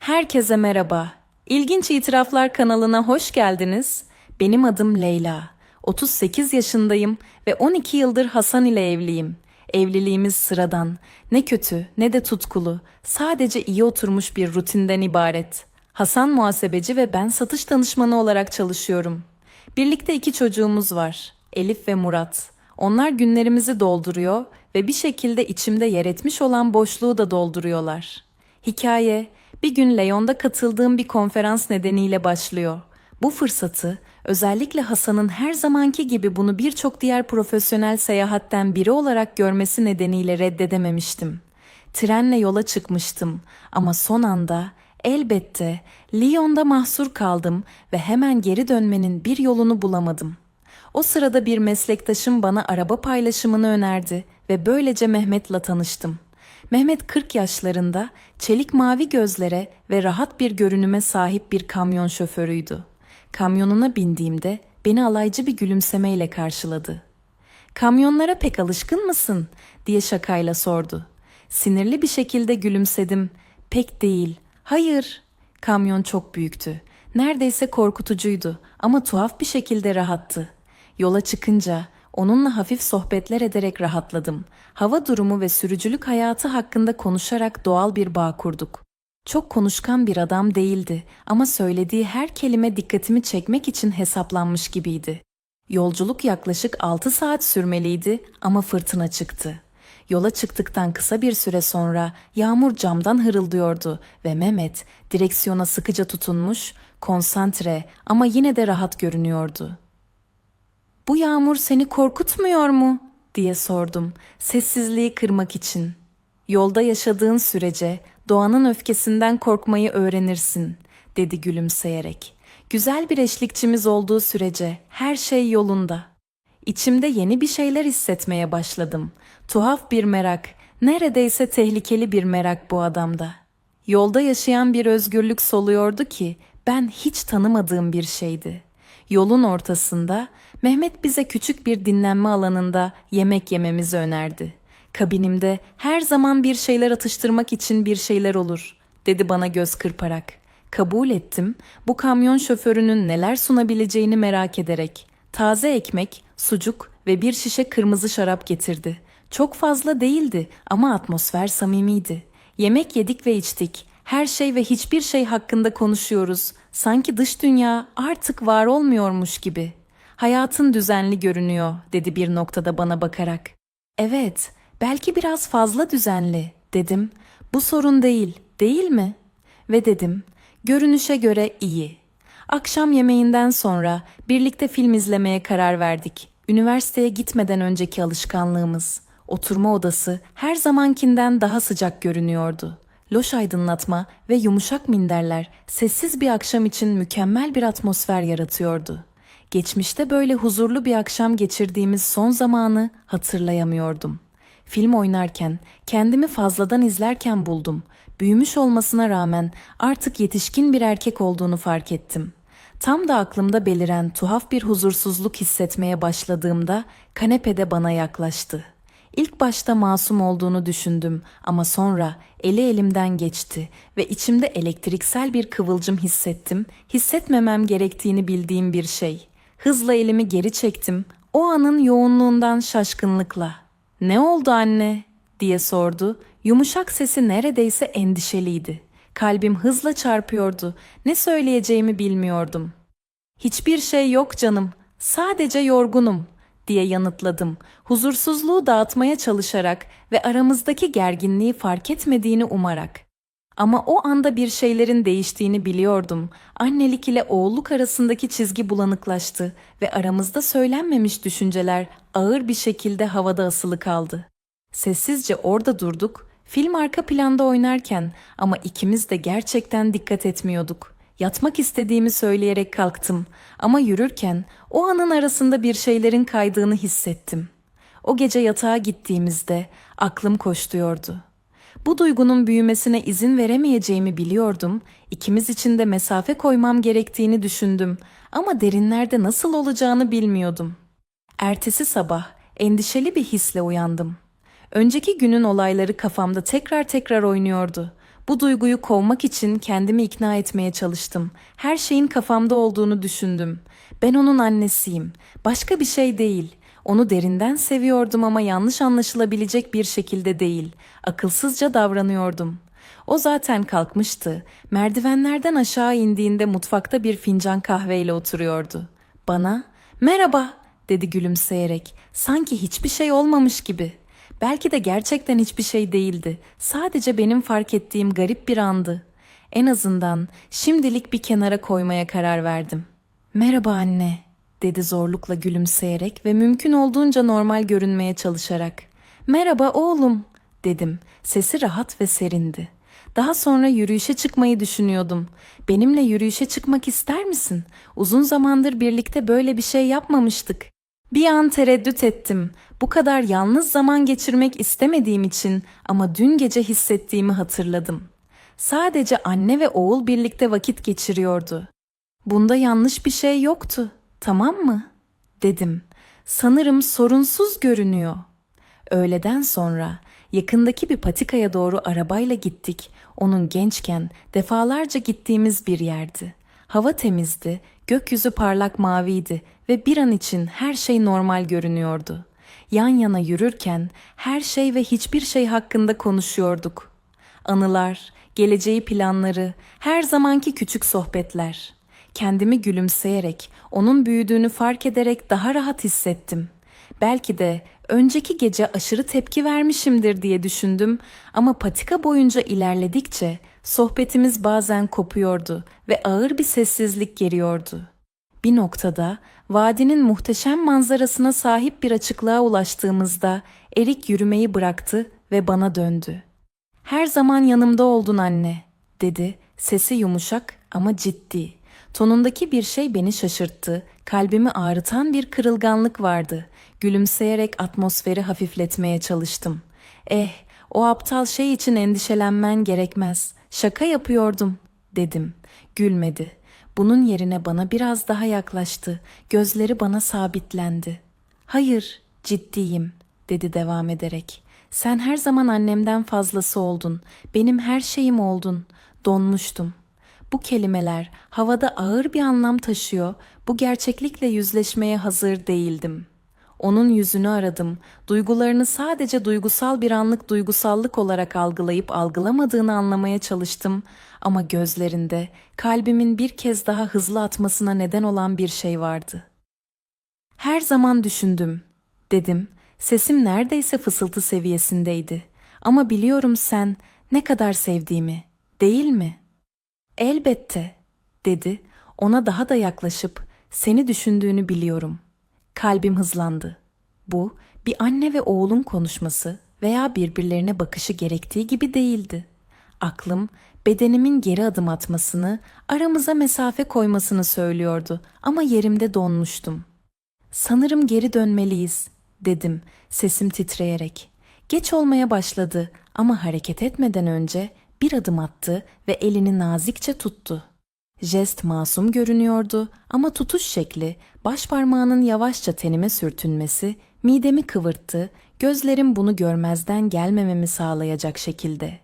Herkese merhaba. İlginç İtiraflar kanalına hoş geldiniz. Benim adım Leyla. 38 yaşındayım ve 12 yıldır Hasan ile evliyim. Evliliğimiz sıradan, ne kötü ne de tutkulu, sadece iyi oturmuş bir rutinden ibaret. Hasan muhasebeci ve ben satış danışmanı olarak çalışıyorum. Birlikte iki çocuğumuz var, Elif ve Murat. Onlar günlerimizi dolduruyor ve bir şekilde içimde yer etmiş olan boşluğu da dolduruyorlar. Hikaye, bir gün Leon'da katıldığım bir konferans nedeniyle başlıyor. Bu fırsatı özellikle Hasan'ın her zamanki gibi bunu birçok diğer profesyonel seyahatten biri olarak görmesi nedeniyle reddedememiştim. Trenle yola çıkmıştım ama son anda elbette Lyon'da mahsur kaldım ve hemen geri dönmenin bir yolunu bulamadım. O sırada bir meslektaşım bana araba paylaşımını önerdi ve böylece Mehmet'le tanıştım. Mehmet 40 yaşlarında, çelik mavi gözlere ve rahat bir görünüme sahip bir kamyon şoförüydü. Kamyonuna bindiğimde beni alaycı bir gülümsemeyle karşıladı. Kamyonlara pek alışkın mısın? diye şakayla sordu. Sinirli bir şekilde gülümsedim. Pek değil. Hayır. Kamyon çok büyüktü. Neredeyse korkutucuydu ama tuhaf bir şekilde rahattı. Yola çıkınca onunla hafif sohbetler ederek rahatladım. Hava durumu ve sürücülük hayatı hakkında konuşarak doğal bir bağ kurduk. Çok konuşkan bir adam değildi ama söylediği her kelime dikkatimi çekmek için hesaplanmış gibiydi. Yolculuk yaklaşık 6 saat sürmeliydi ama fırtına çıktı. Yola çıktıktan kısa bir süre sonra yağmur camdan hırıldıyordu ve Mehmet direksiyona sıkıca tutunmuş, konsantre ama yine de rahat görünüyordu. Bu yağmur seni korkutmuyor mu? diye sordum, sessizliği kırmak için. Yolda yaşadığın sürece doğanın öfkesinden korkmayı öğrenirsin, dedi gülümseyerek. Güzel bir eşlikçimiz olduğu sürece her şey yolunda. İçimde yeni bir şeyler hissetmeye başladım. Tuhaf bir merak, neredeyse tehlikeli bir merak bu adamda. Yolda yaşayan bir özgürlük soluyordu ki ben hiç tanımadığım bir şeydi. Yolun ortasında Mehmet bize küçük bir dinlenme alanında yemek yememizi önerdi. Kabinimde her zaman bir şeyler atıştırmak için bir şeyler olur, dedi bana göz kırparak. Kabul ettim, bu kamyon şoförünün neler sunabileceğini merak ederek. Taze ekmek, sucuk ve bir şişe kırmızı şarap getirdi. Çok fazla değildi ama atmosfer samimiydi. Yemek yedik ve içtik. Her şey ve hiçbir şey hakkında konuşuyoruz. Sanki dış dünya artık var olmuyormuş gibi. Hayatın düzenli görünüyor, dedi bir noktada bana bakarak. Evet, belki biraz fazla düzenli, dedim. Bu sorun değil, değil mi? Ve dedim, görünüşe göre iyi. Akşam yemeğinden sonra birlikte film izlemeye karar verdik. Üniversiteye gitmeden önceki alışkanlığımız. Oturma odası her zamankinden daha sıcak görünüyordu. Loş aydınlatma ve yumuşak minderler sessiz bir akşam için mükemmel bir atmosfer yaratıyordu. Geçmişte böyle huzurlu bir akşam geçirdiğimiz son zamanı hatırlayamıyordum. Film oynarken, kendimi fazladan izlerken buldum. Büyümüş olmasına rağmen artık yetişkin bir erkek olduğunu fark ettim. Tam da aklımda beliren tuhaf bir huzursuzluk hissetmeye başladığımda kanepede bana yaklaştı. İlk başta masum olduğunu düşündüm ama sonra eli elimden geçti ve içimde elektriksel bir kıvılcım hissettim, hissetmemem gerektiğini bildiğim bir şey. Hızla elimi geri çektim, o anın yoğunluğundan şaşkınlıkla. "Ne oldu anne?" diye sordu. Yumuşak sesi neredeyse endişeliydi. Kalbim hızla çarpıyordu. Ne söyleyeceğimi bilmiyordum. Hiçbir şey yok canım. Sadece yorgunum diye yanıtladım. Huzursuzluğu dağıtmaya çalışarak ve aramızdaki gerginliği fark etmediğini umarak. Ama o anda bir şeylerin değiştiğini biliyordum. Annelik ile oğulluk arasındaki çizgi bulanıklaştı ve aramızda söylenmemiş düşünceler ağır bir şekilde havada asılı kaldı. Sessizce orada durduk, film arka planda oynarken ama ikimiz de gerçekten dikkat etmiyorduk. Yatmak istediğimi söyleyerek kalktım ama yürürken o anın arasında bir şeylerin kaydığını hissettim. O gece yatağa gittiğimizde aklım koştuyordu. Bu duygunun büyümesine izin veremeyeceğimi biliyordum. İkimiz için de mesafe koymam gerektiğini düşündüm ama derinlerde nasıl olacağını bilmiyordum. Ertesi sabah endişeli bir hisle uyandım. Önceki günün olayları kafamda tekrar tekrar oynuyordu. Bu duyguyu kovmak için kendimi ikna etmeye çalıştım. Her şeyin kafamda olduğunu düşündüm. Ben onun annesiyim. Başka bir şey değil. Onu derinden seviyordum ama yanlış anlaşılabilecek bir şekilde değil. Akılsızca davranıyordum. O zaten kalkmıştı. Merdivenlerden aşağı indiğinde mutfakta bir fincan kahveyle oturuyordu. Bana "Merhaba." dedi gülümseyerek. Sanki hiçbir şey olmamış gibi. Belki de gerçekten hiçbir şey değildi. Sadece benim fark ettiğim garip bir andı. En azından şimdilik bir kenara koymaya karar verdim. Merhaba anne, dedi zorlukla gülümseyerek ve mümkün olduğunca normal görünmeye çalışarak. Merhaba oğlum, dedim. Sesi rahat ve serindi. Daha sonra yürüyüşe çıkmayı düşünüyordum. Benimle yürüyüşe çıkmak ister misin? Uzun zamandır birlikte böyle bir şey yapmamıştık. Bir an tereddüt ettim. Bu kadar yalnız zaman geçirmek istemediğim için ama dün gece hissettiğimi hatırladım. Sadece anne ve oğul birlikte vakit geçiriyordu. Bunda yanlış bir şey yoktu. Tamam mı? dedim. Sanırım sorunsuz görünüyor. Öğleden sonra yakındaki bir patikaya doğru arabayla gittik. Onun gençken defalarca gittiğimiz bir yerdi. Hava temizdi, gökyüzü parlak maviydi ve bir an için her şey normal görünüyordu. Yan yana yürürken her şey ve hiçbir şey hakkında konuşuyorduk. Anılar, geleceği planları, her zamanki küçük sohbetler. Kendimi gülümseyerek, onun büyüdüğünü fark ederek daha rahat hissettim. Belki de önceki gece aşırı tepki vermişimdir diye düşündüm ama patika boyunca ilerledikçe sohbetimiz bazen kopuyordu ve ağır bir sessizlik geliyordu. Bir noktada vadinin muhteşem manzarasına sahip bir açıklığa ulaştığımızda Erik yürümeyi bıraktı ve bana döndü. Her zaman yanımda oldun anne, dedi. Sesi yumuşak ama ciddi. Tonundaki bir şey beni şaşırttı. Kalbimi ağrıtan bir kırılganlık vardı. Gülümseyerek atmosferi hafifletmeye çalıştım. Eh, o aptal şey için endişelenmen gerekmez. Şaka yapıyordum, dedim. Gülmedi. Bunun yerine bana biraz daha yaklaştı. Gözleri bana sabitlendi. Hayır, ciddiyim, dedi devam ederek. Sen her zaman annemden fazlası oldun. Benim her şeyim oldun. Donmuştum. Bu kelimeler havada ağır bir anlam taşıyor. Bu gerçeklikle yüzleşmeye hazır değildim. Onun yüzünü aradım. Duygularını sadece duygusal bir anlık duygusallık olarak algılayıp algılamadığını anlamaya çalıştım ama gözlerinde kalbimin bir kez daha hızlı atmasına neden olan bir şey vardı. Her zaman düşündüm, dedim. Sesim neredeyse fısıltı seviyesindeydi. Ama biliyorum sen ne kadar sevdiğimi, değil mi? Elbette, dedi. Ona daha da yaklaşıp seni düşündüğünü biliyorum. Kalbim hızlandı. Bu bir anne ve oğlun konuşması veya birbirlerine bakışı gerektiği gibi değildi. Aklım bedenimin geri adım atmasını, aramıza mesafe koymasını söylüyordu ama yerimde donmuştum. Sanırım geri dönmeliyiz, dedim sesim titreyerek. Geç olmaya başladı ama hareket etmeden önce bir adım attı ve elini nazikçe tuttu. Jest masum görünüyordu ama tutuş şekli, baş parmağının yavaşça tenime sürtünmesi, midemi kıvırttı, gözlerim bunu görmezden gelmememi sağlayacak şekilde.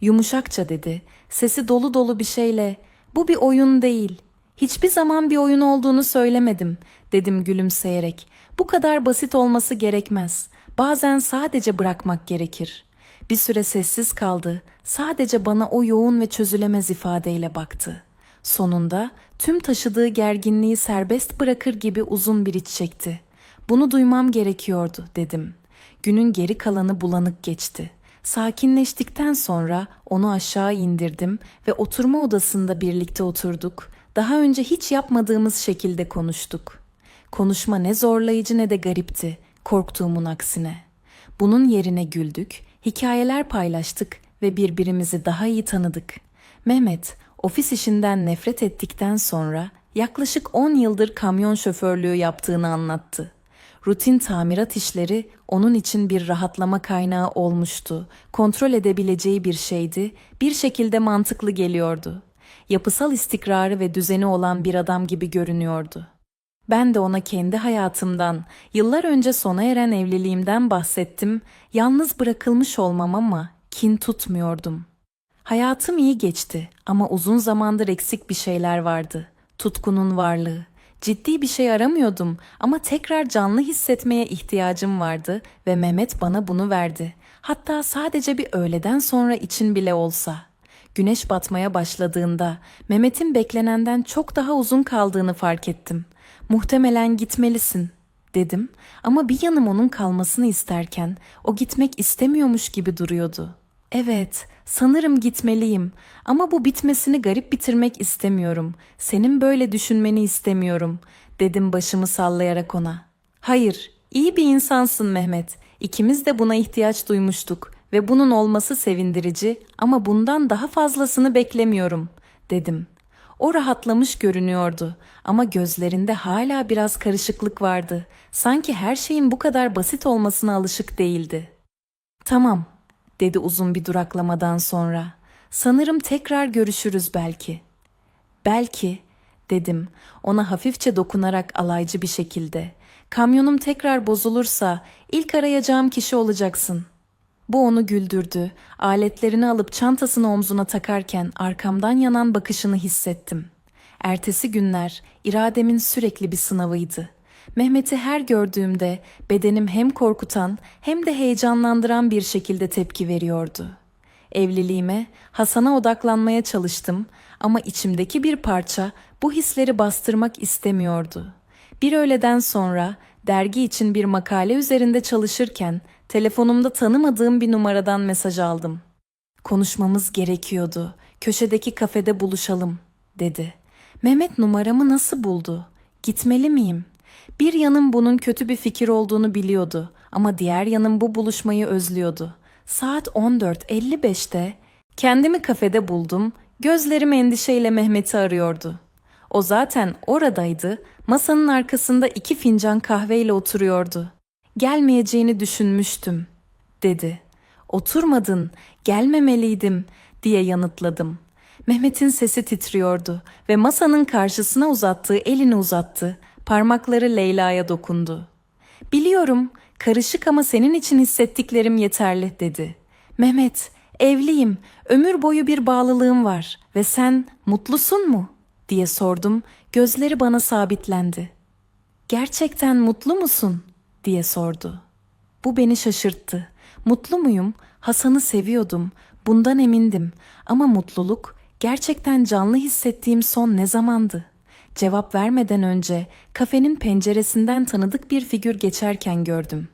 Yumuşakça dedi, sesi dolu dolu bir şeyle, bu bir oyun değil. Hiçbir zaman bir oyun olduğunu söylemedim, dedim gülümseyerek. Bu kadar basit olması gerekmez. Bazen sadece bırakmak gerekir. Bir süre sessiz kaldı. Sadece bana o yoğun ve çözülemez ifadeyle baktı. Sonunda tüm taşıdığı gerginliği serbest bırakır gibi uzun bir iç çekti. Bunu duymam gerekiyordu dedim. Günün geri kalanı bulanık geçti. Sakinleştikten sonra onu aşağı indirdim ve oturma odasında birlikte oturduk. Daha önce hiç yapmadığımız şekilde konuştuk. Konuşma ne zorlayıcı ne de garipti, korktuğumun aksine. Bunun yerine güldük, hikayeler paylaştık ve birbirimizi daha iyi tanıdık. Mehmet, ofis işinden nefret ettikten sonra yaklaşık 10 yıldır kamyon şoförlüğü yaptığını anlattı. Rutin tamirat işleri onun için bir rahatlama kaynağı olmuştu. Kontrol edebileceği bir şeydi, bir şekilde mantıklı geliyordu. Yapısal istikrarı ve düzeni olan bir adam gibi görünüyordu. Ben de ona kendi hayatımdan, yıllar önce sona eren evliliğimden bahsettim. Yalnız bırakılmış olmam ama kin tutmuyordum. Hayatım iyi geçti ama uzun zamandır eksik bir şeyler vardı. Tutkunun varlığı. Ciddi bir şey aramıyordum ama tekrar canlı hissetmeye ihtiyacım vardı ve Mehmet bana bunu verdi. Hatta sadece bir öğleden sonra için bile olsa. Güneş batmaya başladığında Mehmet'in beklenenden çok daha uzun kaldığını fark ettim. Muhtemelen gitmelisin dedim ama bir yanım onun kalmasını isterken o gitmek istemiyormuş gibi duruyordu. Evet, sanırım gitmeliyim ama bu bitmesini garip bitirmek istemiyorum. Senin böyle düşünmeni istemiyorum, dedim başımı sallayarak ona. Hayır, iyi bir insansın Mehmet. İkimiz de buna ihtiyaç duymuştuk ve bunun olması sevindirici ama bundan daha fazlasını beklemiyorum, dedim. O rahatlamış görünüyordu ama gözlerinde hala biraz karışıklık vardı. Sanki her şeyin bu kadar basit olmasına alışık değildi. Tamam, dedi uzun bir duraklamadan sonra. Sanırım tekrar görüşürüz belki. Belki, dedim ona hafifçe dokunarak alaycı bir şekilde. Kamyonum tekrar bozulursa ilk arayacağım kişi olacaksın. Bu onu güldürdü. Aletlerini alıp çantasını omzuna takarken arkamdan yanan bakışını hissettim. Ertesi günler irademin sürekli bir sınavıydı. Mehmet'i her gördüğümde bedenim hem korkutan hem de heyecanlandıran bir şekilde tepki veriyordu. Evliliğime, Hasan'a odaklanmaya çalıştım ama içimdeki bir parça bu hisleri bastırmak istemiyordu. Bir öğleden sonra dergi için bir makale üzerinde çalışırken telefonumda tanımadığım bir numaradan mesaj aldım. Konuşmamız gerekiyordu. Köşedeki kafede buluşalım, dedi. Mehmet numaramı nasıl buldu? Gitmeli miyim? Bir yanım bunun kötü bir fikir olduğunu biliyordu ama diğer yanım bu buluşmayı özlüyordu. Saat 14.55'te kendimi kafede buldum. Gözlerim endişeyle Mehmet'i arıyordu. O zaten oradaydı. Masanın arkasında iki fincan kahveyle oturuyordu. Gelmeyeceğini düşünmüştüm, dedi. Oturmadın, gelmemeliydim, diye yanıtladım. Mehmet'in sesi titriyordu ve masanın karşısına uzattığı elini uzattı. Parmakları Leyla'ya dokundu. Biliyorum, karışık ama senin için hissettiklerim yeterli, dedi. Mehmet, evliyim, ömür boyu bir bağlılığım var ve sen mutlusun mu? diye sordum, gözleri bana sabitlendi. Gerçekten mutlu musun? Diye sordu. Bu beni şaşırttı. Mutlu muyum? Hasan'ı seviyordum. Bundan emindim. Ama mutluluk gerçekten canlı hissettiğim son ne zamandı? Cevap vermeden önce kafenin penceresinden tanıdık bir figür geçerken gördüm.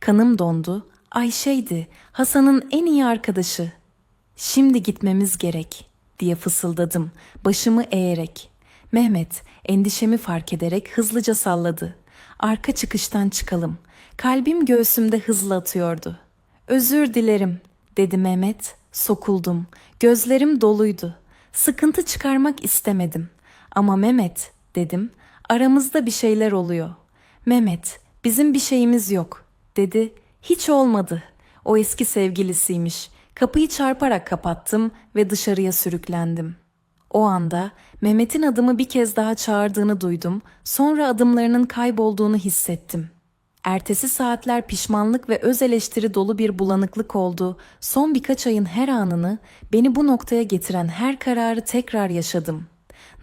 Kanım dondu. Ayşe'ydi. Hasan'ın en iyi arkadaşı. Şimdi gitmemiz gerek diye fısıldadım başımı eğerek. Mehmet endişemi fark ederek hızlıca salladı. Arka çıkıştan çıkalım. Kalbim göğsümde hızlı atıyordu. Özür dilerim dedi Mehmet. Sokuldum. Gözlerim doluydu. Sıkıntı çıkarmak istemedim. Ama Mehmet dedim. Aramızda bir şeyler oluyor. Mehmet bizim bir şeyimiz yok dedi. Hiç olmadı. O eski sevgilisiymiş. Kapıyı çarparak kapattım ve dışarıya sürüklendim. O anda Mehmet'in adımı bir kez daha çağırdığını duydum, sonra adımlarının kaybolduğunu hissettim. Ertesi saatler pişmanlık ve öz eleştiri dolu bir bulanıklık oldu. Son birkaç ayın her anını, beni bu noktaya getiren her kararı tekrar yaşadım.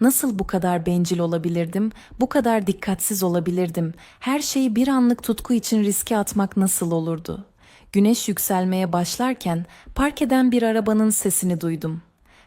Nasıl bu kadar bencil olabilirdim, bu kadar dikkatsiz olabilirdim, her şeyi bir anlık tutku için riske atmak nasıl olurdu?'' Güneş yükselmeye başlarken park eden bir arabanın sesini duydum.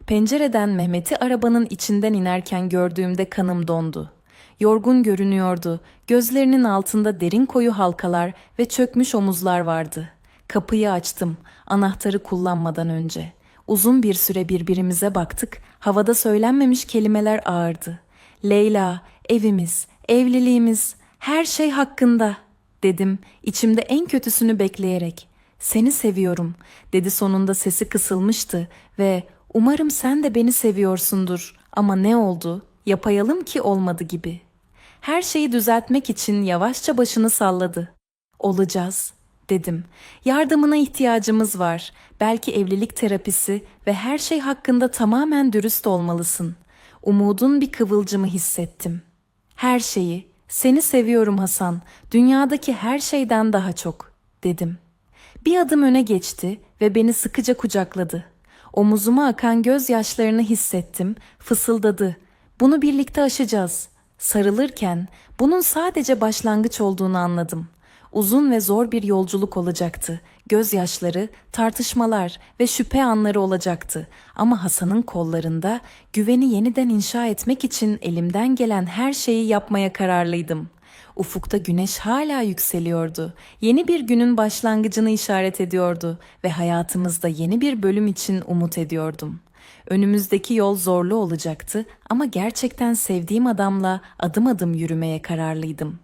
Pencereden Mehmet'i arabanın içinden inerken gördüğümde kanım dondu. Yorgun görünüyordu. Gözlerinin altında derin koyu halkalar ve çökmüş omuzlar vardı. Kapıyı açtım, anahtarı kullanmadan önce. Uzun bir süre birbirimize baktık. Havada söylenmemiş kelimeler ağırdı. Leyla, evimiz, evliliğimiz, her şey hakkında dedim içimde en kötüsünü bekleyerek. Seni seviyorum dedi sonunda sesi kısılmıştı ve umarım sen de beni seviyorsundur ama ne oldu yapayalım ki olmadı gibi. Her şeyi düzeltmek için yavaşça başını salladı. Olacağız dedim. Yardımına ihtiyacımız var. Belki evlilik terapisi ve her şey hakkında tamamen dürüst olmalısın. Umudun bir kıvılcımı hissettim. Her şeyi, seni seviyorum Hasan, dünyadaki her şeyden daha çok, dedim.'' Bir adım öne geçti ve beni sıkıca kucakladı. Omuzuma akan gözyaşlarını hissettim, fısıldadı. Bunu birlikte aşacağız. Sarılırken bunun sadece başlangıç olduğunu anladım. Uzun ve zor bir yolculuk olacaktı. Gözyaşları, tartışmalar ve şüphe anları olacaktı. Ama Hasan'ın kollarında güveni yeniden inşa etmek için elimden gelen her şeyi yapmaya kararlıydım. Ufukta güneş hala yükseliyordu. Yeni bir günün başlangıcını işaret ediyordu ve hayatımızda yeni bir bölüm için umut ediyordum. Önümüzdeki yol zorlu olacaktı ama gerçekten sevdiğim adamla adım adım yürümeye kararlıydım.